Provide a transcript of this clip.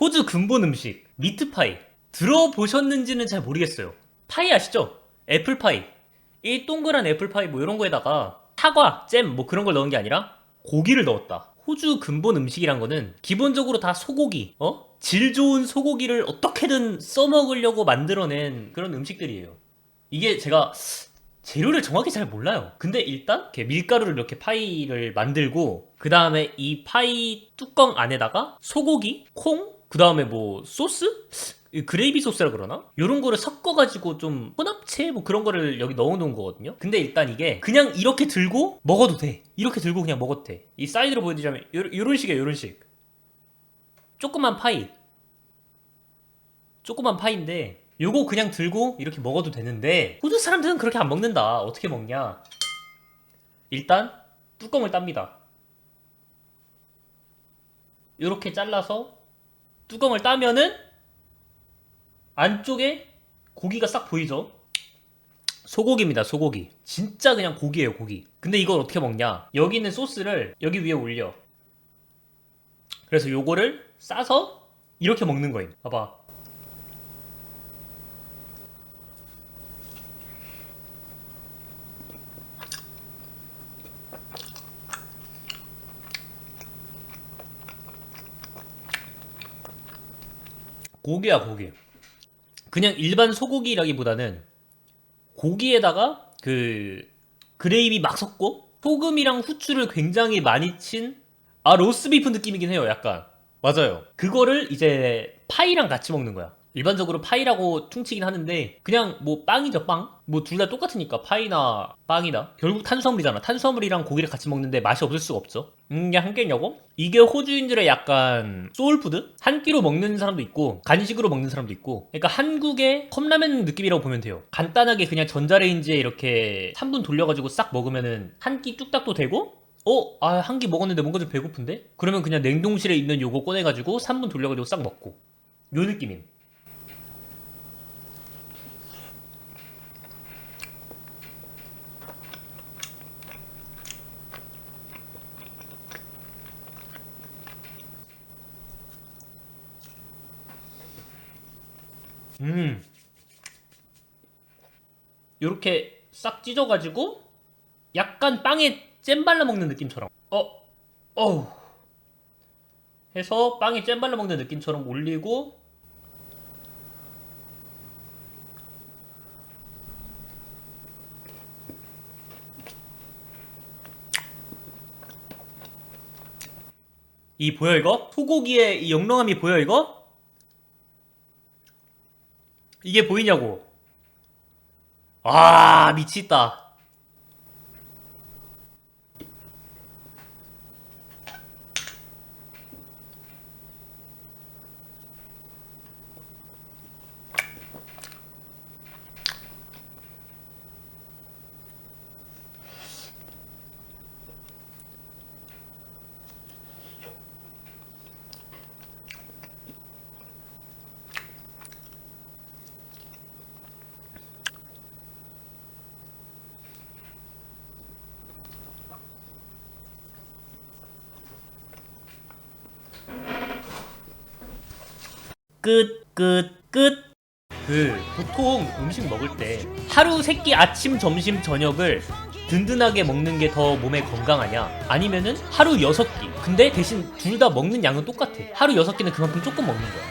호주 근본 음식 미트파이 들어보셨는지는 잘 모르겠어요. 파이 아시죠? 애플파이. 이 동그란 애플파이 뭐 이런 거에다가 사과, 잼 뭐 그런 걸 넣은 게 아니라 고기를 넣었다. 호주 근본 음식이란 거는 기본적으로 다 소고기, 어? 질 좋은 소고기를 어떻게든 써먹으려고 만들어낸 그런 음식들이에요. 이게 제가 재료를 정확히 잘 몰라요. 근데 일단 이렇게 밀가루를 이렇게 파이를 만들고 그 다음에 이 파이 뚜껑 안에다가 소고기, 콩, 그 다음에 뭐 소스? 이 그레이비 소스라 그러나? 요런 거를 섞어가지고 좀 혼합체 뭐 그런 거를 여기 넣어놓은 거거든요. 근데 일단 이게 그냥 이렇게 들고 먹어도 돼. 이렇게 들고 그냥 먹어도 돼. 이 사이드로 보여드리자면 요, 요런 식이에요. 요런 식. 조그만 파이. 조그만 파인데 요거 그냥 들고 이렇게 먹어도 되는데 호주 사람들은 그렇게 안 먹는다. 어떻게 먹냐? 일단 뚜껑을 땁니다. 이렇게 잘라서 뚜껑을 따면은 안쪽에 고기가 싹 보이죠? 소고기입니다, 소고기. 진짜 그냥 고기예요, 고기. 근데 이걸 어떻게 먹냐? 여기 있는 소스를 여기 위에 올려. 그래서 요거를 싸서 이렇게 먹는 거임. 봐봐. 고기야 고기. 그냥 일반 소고기라기보다는 고기에다가 그 그레이비 막 섞고 소금이랑 후추를 굉장히 많이 친 아 로스비프 느낌이긴 해요 약간. 맞아요. 그거를 이제 파이랑 같이 먹는 거야 일반적으로 파이라고 퉁치긴 하는데 그냥 뭐 빵이죠 빵 뭐 둘 다 똑같으니까 파이나 빵이다 결국 탄수화물이잖아 탄수화물이랑 고기를 같이 먹는데 맛이 없을 수가 없죠 음 이게 한 끼냐고? 이게 호주인들의 약간 소울푸드? 한 끼로 먹는 사람도 있고 간식으로 먹는 사람도 있고 그러니까 한국의 컵라면 느낌이라고 보면 돼요 간단하게 그냥 전자레인지에 이렇게 3분 돌려가지고 싹 먹으면은 한 끼 뚝딱도 되고 어? 아, 한 끼 먹었는데 뭔가 좀 배고픈데? 그러면 그냥 냉동실에 있는 요거 꺼내가지고 3분 돌려가지고 싹 먹고 요 느낌임 음. 요렇게 싹 찢어가지고 약간 빵에 잼 발라 먹는 느낌처럼. 어, 어우. 해서 빵에 잼 발라 먹는 느낌처럼 올리고 이 보여 이거? 소고기의 이 영롱함이 보여 이거? 이게 보이냐고. 아, 미치겠다. 끝, 끝, 끝. 그, 보통 음식 먹을 때 하루 세 끼 아침, 점심, 저녁을 든든하게 먹는 게 더 몸에 건강하냐? 아니면은 하루 여섯 끼. 근데 대신 둘 다 먹는 양은 똑같아. 하루 여섯 끼는 그만큼 조금 먹는 거야.